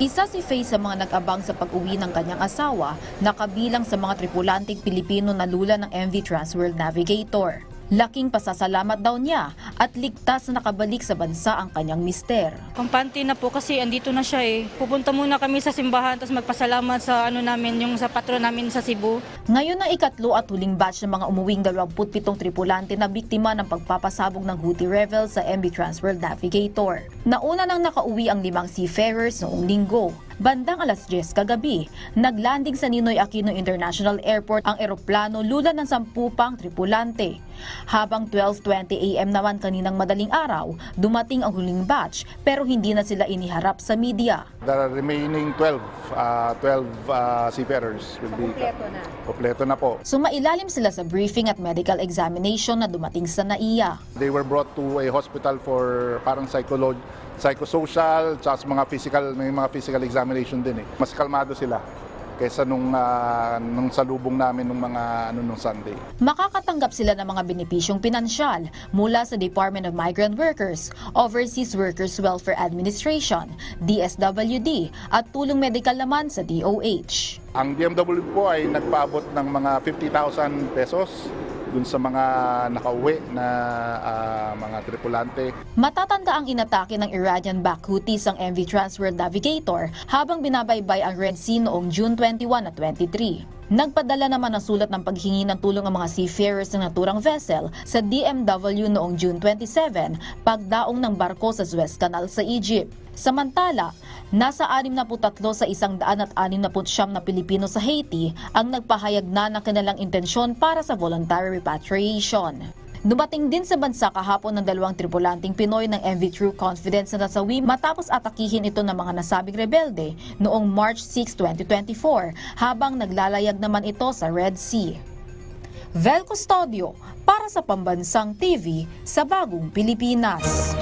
Isa si Faye sa mga nag-abang sa pag-uwi ng kanyang asawa na kabilang sa mga tripulanteng Pilipino na lula ng MV Transworld Navigator. Laking pasasalamat daw niya at ligtas na nakabalik sa bansa ang kanyang mister. Kampante na po kasi andito na siya eh. Pupunta muna kami sa simbahan tapos magpasalamat sa ano namin, yung sa patron namin sa Cebu. Ngayon ang ikatlo at huling batch ng mga umuwing 27 tripulante na biktima ng pagpapasabog ng Houthi rebels sa MV Transworld Navigator. Nauna nang nakauwi ang limang seafarers noong linggo. Bandang alas 10 kagabi, naglanding sa Ninoy Aquino International Airport ang eroplano lula ng sampu pang tripulante. Habang 12.20 AM naman kaninang madaling araw, dumating ang huling batch pero hindi na sila iniharap sa media. The remaining 12, uh, 12 uh, seafarers will be na. kompleto na po. Sumailalim sila sa briefing at medical examination na dumating sa NAIA. They were brought to a hospital for parang psycholog psychosocial, tsaka sa mga physical, may mga physical examination din eh. Mas kalmado sila kaysa nung, uh, nung salubong namin nung mga ano nung Sunday. Makakatanggap sila ng mga benepisyong pinansyal mula sa Department of Migrant Workers, Overseas Workers Welfare Administration, DSWD at tulong medikal naman sa DOH. Ang DMW po ay nagpaabot ng mga 50,000 pesos dun sa mga nakauwi na ah, mga tripulante. Matatanda ang inatake ng Iranian-backed Houthis ang MV Transworld Navigator habang binabaybay ang Red Sea noong June 21 at 23. Nagpadala naman ng sulat ng paghingi ng tulong ang mga seafarers ng naturang vessel sa DMW noong June 27 pagdaong ng barko sa Suez Canal sa Egypt. Samantala, nasa 63 sa isang daan at 69 na Pilipino sa Haiti ang nagpahayag na ng kanilang intensyon para sa voluntary repatriation. Dumating din sa bansa kahapon ng dalawang tripulanting Pinoy ng MV True Confidence na nasawi matapos atakihin ito ng mga nasabing rebelde noong March 6, 2024 habang naglalayag naman ito sa Red Sea. Vel Custodio para sa Pambansang TV sa Bagong Pilipinas.